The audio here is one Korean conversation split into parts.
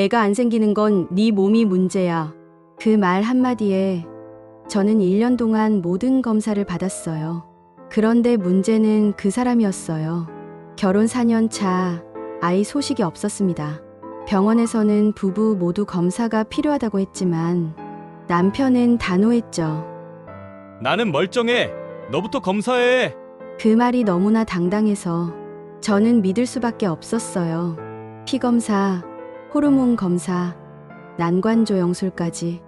애가 안 생기는 건 네 몸이 문제야. 그 말 한마디에 저는 1년 동안 모든 검사를 받았어요. 그런데 문제는 그 사람이었어요. 결혼 4년 차 아이 소식이 없었습니다. 병원에서는 부부 모두 검사가 필요하다고 했지만 남편은 단호했죠. 나는 멀쩡해. 너부터 검사해. 그 말이 너무나 당당해서 저는 믿을 수밖에 없었어요. 피 검사, 호르몬 검사, 난관 조 영술까지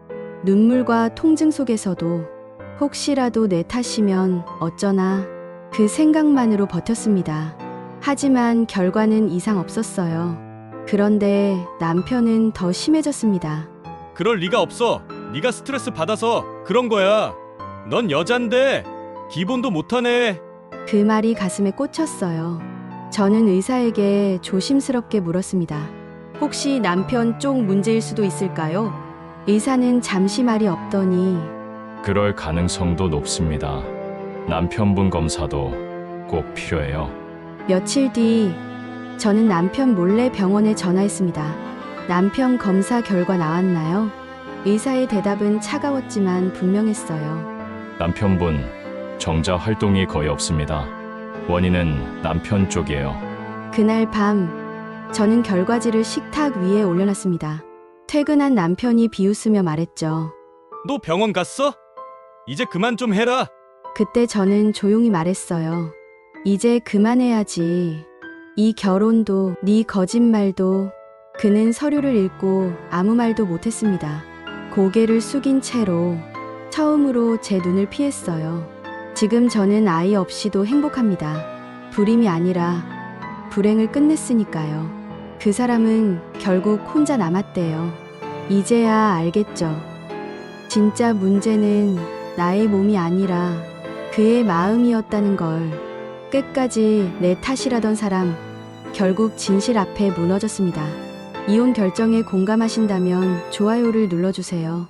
눈물과 통증 속에서도 혹시라도 내 탓이면 어쩌나 그 생각만으로 버텼습니다. 하지만 결과는 이상 없었어요. 그런데 남편은 더 심해졌습니다. 그럴 리가 없어. 네가 스트레스 받아서 그런 거야. 넌 여잔데 기본도 못하네. 그 말이 가슴에 꽂혔어요. 저는 의사에게 조심스럽게 물었습니다. 혹시 남편 쪽 문제일 수도 있을까요? 의사는 잠시 말이 없더니 그럴 가능성도 높습니다. 남편분 검사도 꼭 필요해요. 며칠 뒤 저는 남편 몰래 병원에 전화했습니다. 남편 검사 결과 나왔나요? 의사의 대답은 차가웠지만 분명했어요. 남편분 정자 활동이 거의 없습니다. 원인은 남편 쪽이에요. 그날 밤 저는 결과지를 식탁 위에 올려놨습니다. 퇴근한 남편이 비웃으며 말했죠. 너 병원 갔어? 이제 그만 좀 해라. 그때 저는 조용히 말했어요. 이제 그만해야지. 이 결혼도 네 거짓말도 그는 서류를 읽고 아무 말도 못했습니다. 고개를 숙인 채로 처음으로 제 눈을 피했어요. 지금 저는 아이 없이도 행복합니다. 불임이 아니라 불행을 끝냈으니까요. 그 사람은 결국 혼자 남았대요. 이제야 알겠죠. 진짜 문제는 나의 몸이 아니라 그의 마음이었다는 걸 끝까지 내 탓이라던 사람 결국 진실 앞에 무너졌습니다. 이혼 결정에 공감하신다면 좋아요를 눌러주세요.